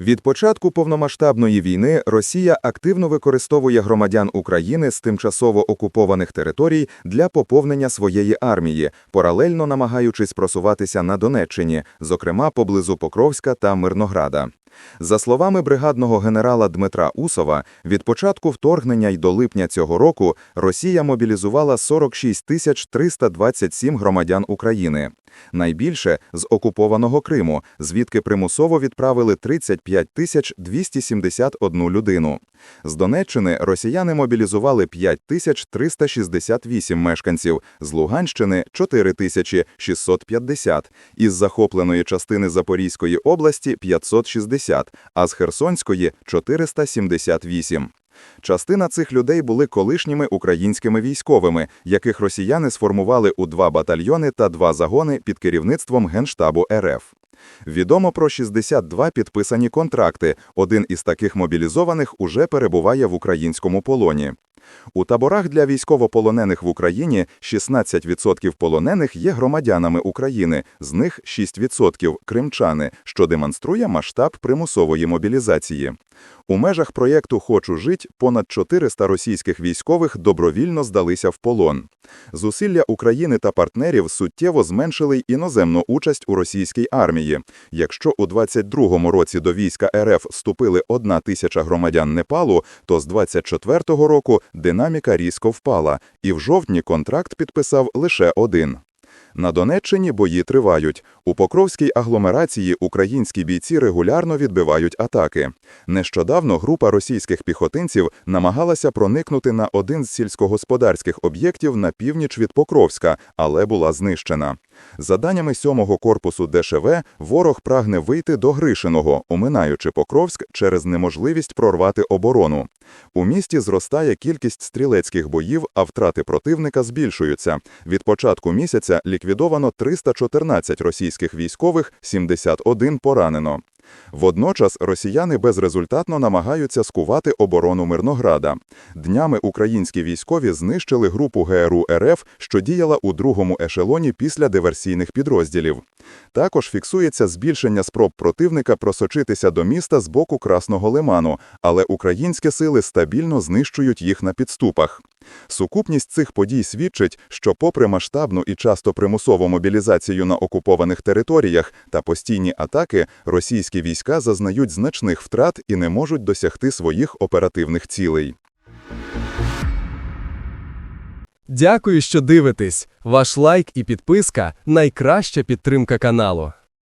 Від початку повномасштабної війни Росія активно використовує громадян України з тимчасово окупованих територій для поповнення своєї армії, паралельно намагаючись просуватися на Донеччині, зокрема поблизу Покровська та Мирнограда. За словами бригадного генерала Дмитра Усова, від початку вторгнення й до липня цього року Росія мобілізувала 46 тисяч 327 громадян України. Найбільше з окупованого Криму, звідки примусово відправили 35 тисяч 271 людину. З Донеччини росіяни мобілізували 5 тисяч 368 мешканців, з Луганщини – 4 тисячі 650, із захопленої частини Запорізької області – 560, а з Херсонської – 478. Частина цих людей були колишніми українськими військовими, яких росіяни сформували у два батальйони та два загони під керівництвом Генштабу РФ. Відомо про 62 підписані контракти. Один із таких мобілізованих уже перебуває в українському полоні. У таборах для військовополонених в Україні 16% полонених є громадянами України, з них 6% – кримчани, що демонструє масштаб примусової мобілізації. У межах проєкту «Хочу жить» понад 400 російських військових добровільно здалися в полон. Зусилля України та партнерів суттєво зменшили іноземну участь у російській армії. Якщо у 22-му році до війська РФ вступили одна тисяча громадян Непалу, то з 24-го року динаміка різко впала, і в жовтні контракт підписав лише один. На Донеччині бої тривають. У Покровській агломерації українські бійці регулярно відбивають атаки. Нещодавно група російських піхотинців намагалася проникнути на один з сільськогосподарських об'єктів на північ від Покровська, але була знищена. За даними 7-го корпусу ДШВ, ворог прагне вийти до Гришиного, оминаючи Покровськ через неможливість прорвати оборону. У місті зростає кількість стрілецьких боїв, а втрати противника збільшуються. Від початку місяця ліквідовано 314 російських військових, 71 поранено. Водночас росіяни безрезультатно намагаються скувати оборону Мирнограда. Днями українські військові знищили групу ГРУ РФ, що діяла у другому ешелоні після диверсійних підрозділів. Також фіксується збільшення спроб противника просочитися до міста з боку Красного Лиману, але українські сили стабільно знищують їх на підступах. Сукупність цих подій свідчить, що попри масштабну і часто примусову мобілізацію на окупованих територіях та постійні атаки, російські війська зазнають значних втрат і не можуть досягти своїх оперативних цілей. Дякую, що дивитесь. Ваш лайк і підписка найкраща підтримка каналу.